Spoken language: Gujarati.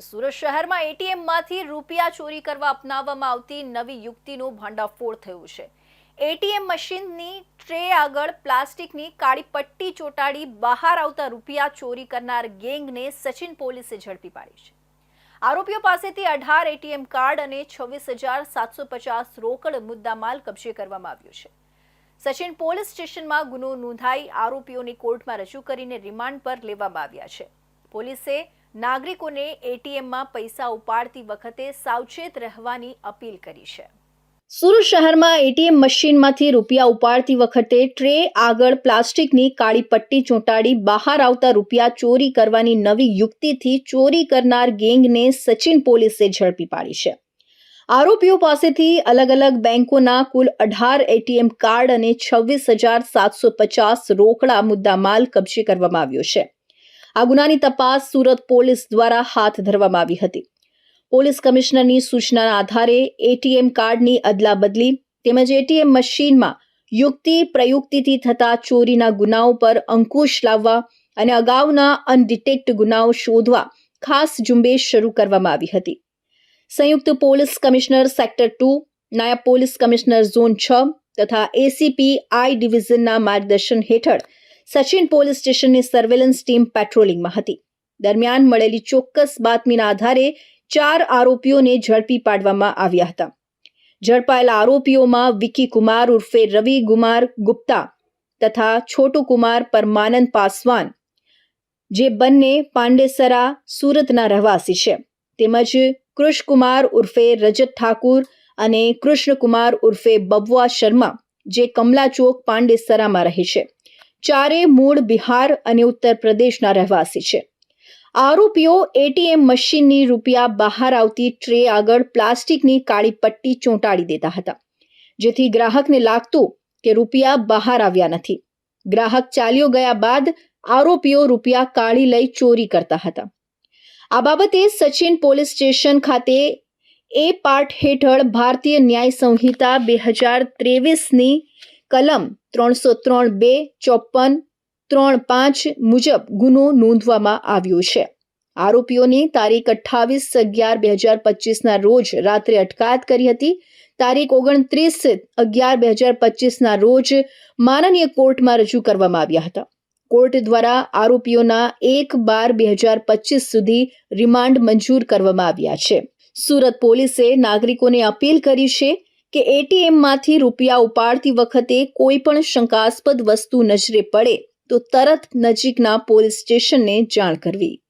સુરત શહેરમાં એટીએમમાંથી રૂપિયા ચોરી કરવા અપનાવવામાં આવતી નવી યુક્તિનું ભાંડાફોડ થયું છે. એટીએમ મશીનની ટ્રે આગળ પ્લાસ્ટિકની કાળી પટ્ટી ચોટાડી બહાર આવતા રૂપિયા ચોરી કરનાર ગેંગને સચિન પોલીસે ઝડપી પાડી છે. આરોપીઓ પાસેથી અઢાર એટીએમ કાર્ડ અને છવ્વીસ હજાર સાતસો પચાસ રોકડ મુદ્દામાલ કબજે કરવામાં આવ્યો છે. સચિન પોલીસ સ્ટેશનમાં ગુનો નોંધાઈ આરોપીઓને કોર્ટમાં રજૂ કરીને રિમાન્ડ પર લેવામાં આવ્યા છે. પોલીસે નાગરિકોને એટીએમમાં પૈસા ઉપાડતી વખતે સાવચેત રહેવાની અપીલ કરી છે. સુરત શહેરમાં એટીએમ મશીનમાંથી રૂપિયા ઉપાડતી વખતે ટ્રે આગળ પ્લાસ્ટિકની કાળી પટ્ટી ચોંટાડી બહાર આવતા રૂપિયા ચોરી કરવાની નવી યુક્તિથી ચોરી કરનાર ગેંગને સચિન પોલીસે ઝડપી પાડી છે. આરોપીઓ પાસેથી અલગ અલગ બેંકોના કુલ અઢાર એટીએમ કાર્ડ અને છવ્વીસ હજાર સાતસો પચાસ રોકડા મુદ્દામાલ કબજે કરવામાં આવ્યો છે. આ ગુનાની તપાસ સુરત પોલીસ દ્વારા હાથ ધરવામાં આવી હતી. પોલીસ કમિશનરની સૂચનાના આધારે એટીએમ કાર્ડની અદલાબદલી તેમજ એટીએમ મશીનમાં યુક્તિ પ્રયુક્તિથી થતા ચોરીના ગુનાઓ પર અંકુશ લાવવા અને અગાઉના અનડિટેક્ટ ગુનાઓ શોધવા ખાસ ઝુંબેશ શરૂ કરવામાં આવી હતી. સંયુક્ત પોલીસ કમિશનર સેક્ટર ટુ, નાયબ પોલીસ કમિશનર ઝોન છ તથા એસીપી આઈ ડિવિઝનના માર્ગદર્શન હેઠળ સચિન પોલીસ સ્ટેશનની સર્વેલન્સ ટીમ પેટ્રોલિંગમાં હતી. દરમિયાન મળેલી ચોક્કસ બાતમીના આધારે ચાર આરોપીઓને ઝડપી પાડવામાં આવ્યા હતા. ઝડપાયેલા આરોપીઓમાં વિકી કુમાર ઉર્ફે રવિ કુમાર ગુપ્તા તથા છોટુ કુમાર પરમાનંદ પાસવાન, જે બંને પાંડેસરા સુરતના રહેવાસી છે. તેમજ કૃષ્ણકુમાર ઉર્ફે રજત ઠાકુર અને કૃષ્ણકુમાર ઉર્ફે બબવા શર્મા, જે કમલા ચોક પાંડેસરામાં રહે છે. ચારે મૂળ બિહાર અને ઉત્તર પ્રદેશના રહેવાસી છે. આરોપીઓ એટીએમ મશીનની રૂપિયા બહાર આવતી ટ્રે આગળ પ્લાસ્ટિકની કાળી પટ્ટી ચોંટાડી દેતા હતા, જેથી ગ્રાહકને લાગતું કે રૂપિયા બહાર આવ્યા નથી. ગ્રાહક ચાલ્યો ગયા બાદ આરોપીઓ રૂપિયા કાઢી લઈ ચોરી કરતા હતા. આ બાબતે સચિન પોલીસ સ્ટેશન ખાતે એ પાર્ટ હેઠળ ભારતીય ન્યાય સંહિતા બે હજાર ત્રેવીસની કલમ ત્રણસો ત્રણ બે ચોપન ત્રણ પાંચ મુજબ ગુનો નોંધવામાં આવ્યો છે. આરોપીઓની તારીખ અઠ્ઠાવીસ અગિયાર બે હજાર પચીસના રોજ રાત્રે અટકાયત કરી હતી. તારીખ ઓગણત્રીસ અગિયાર બે હજાર પચીસના રોજ માનનીય કોર્ટમાં રજૂ કરવામાં આવ્યા હતા. કોર્ટ દ્વારા આરોપીઓના એક બાર બે હજાર પચીસ સુધી રિમાન્ડ મંજૂર કરવામાં આવ્યા છે. સુરત પોલીસે નાગરિકોને અપીલ કરી છે કે એટીએમમાંથી રૂપિયા ઉપાડતી વખતે કોઈ પણ શંકાસ્પદ વસ્તુ નજરે પડે, તો તરત નજીકના પોલીસ સ્ટેશનને જાણ કરવી.